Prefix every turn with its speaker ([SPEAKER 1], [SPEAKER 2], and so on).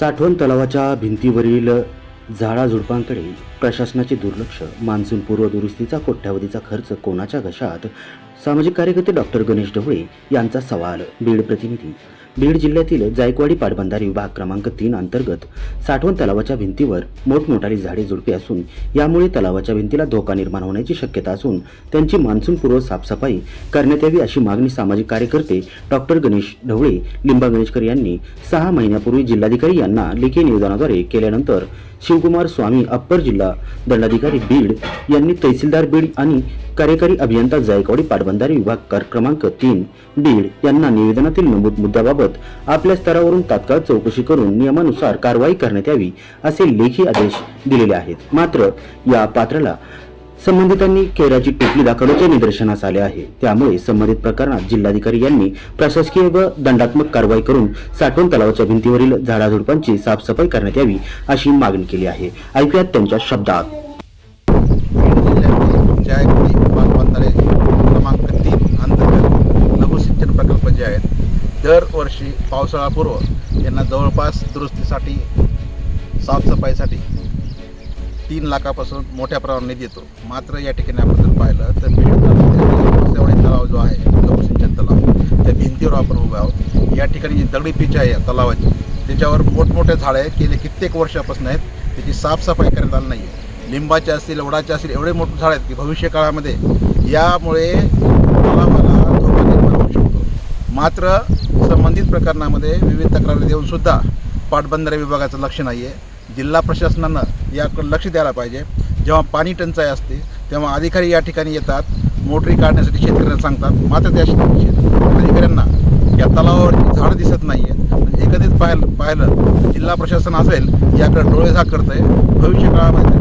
[SPEAKER 1] साठवण तलावाच्या भिंतीवरील झाडाझुडपांकडे प्रशासनाचे दुर्लक्ष मान्सूनपूर्व दुरुस्तीचा कोट्यावधीचा खर्च कोणाच्या घशात? सामाजिक कार्यकर्ते डॉक्टर गणेश ढवळे यांचा सवाल बीड प्रतिनिधी बीड जिल्ह्यातील जायकवाडी पाटबंधारे विभाग क्रमांक तीन अंतर्गत साठवण तलावाच्या भिंतीवर मोठमोठाली झाडे झुडपे असून यामुळे तलावाच्या भिंतीला धोका निर्माण होण्याची शक्यता असून त्यांची मान्सूनपूर्व साफसफाई करण्यात यावी अशी मागणी सामाजिक कार्यकर्ते डॉक्टर गणेश ढवळे लिंबा गणेशकर यांनी सहा महिन्यापूर्वी जिल्हाधिकारी यांना लेखी निवेदनाद्वारे केल्यानंतर शिवकुमार स्वामी अप्पर जिल्हा दंडाधिकारी बीड यांनी तहसीलदार बीड आणि कार्यकारी अभियंता जायकवाडी पाटबंधारे विभाग कर क्रमांक तीन बीड यांना निवेदनातील नमूद मुद्द्याबाबत आपल्या स्तरावरून तात्काळ चौकशी करून नियमानुसार कारवाई करण्यात यावी असे लेखी आदेश दिलेले आहेत. मात्र या पात्राला संबंधितांनी केराची टोपली दाखवल्याचे निदर्शनास आले आहे. त्यामुळे संबंधित प्रकरणात जिल्हाधिकारी यांनी प्रशासकीय व दंडात्मक कारवाई करून साठवण तलावाच्या भिंतीवरील झाडाझुडपांची साफसफाई करण्यात यावी अशी मागणी केली आहे. ऐकूयात त्यांच्या शब्दात.
[SPEAKER 2] क्रमांक तीन अंतर्गत लघुसिंचन प्रकल्प जे आहेत दरवर्षी पावसाळापूर्व यांना जवळपास दुरुस्तीसाठी साफसफाईसाठी तीन लाखापासून मोठ्या प्रमाणात निधी येतो. मात्र या ठिकाणी आपण जर पाहिलं तर बीड तालुक्यातील तलाव जो आहे सिंचन तलाव त्या भिंतीवर आपण उभे आहोत. या ठिकाणी जी दगडी पीच आहे या तलावाची त्याच्यावर मोठमोठे झाडं गेले कित्येक वर्षापासून आहेत. त्याची साफसफाई करण्यात आली नाही आहे लिंबाचे असतील वडाचे असतील एवढे मोठे झाड आहेत की भविष्य काळामध्ये यामुळे तलावाला धोका निर्माण होऊ शकतो. मात्र संबंधित प्रकरणामध्ये विविध तक्रारी देऊनसुद्धा पाटबंधारे विभागाचं लक्ष नाही आहे जिल्हा प्रशासनानं याकडे लक्ष द्यायला पाहिजे. जेव्हा पाणी टंचाई असते तेव्हा अधिकारी या ठिकाणी येतात मोटरी काढण्यासाठी शेतकऱ्यांना सांगतात मात्र त्या अधिकाऱ्यांना या तलावावरची झाडं दिसत नाही आहेत म्हणजे एकत्रित पाहिलं पाहिलं जिल्हा प्रशासन असेल याकडे डोळेझाक करतं आहे भविष्य काळामध्ये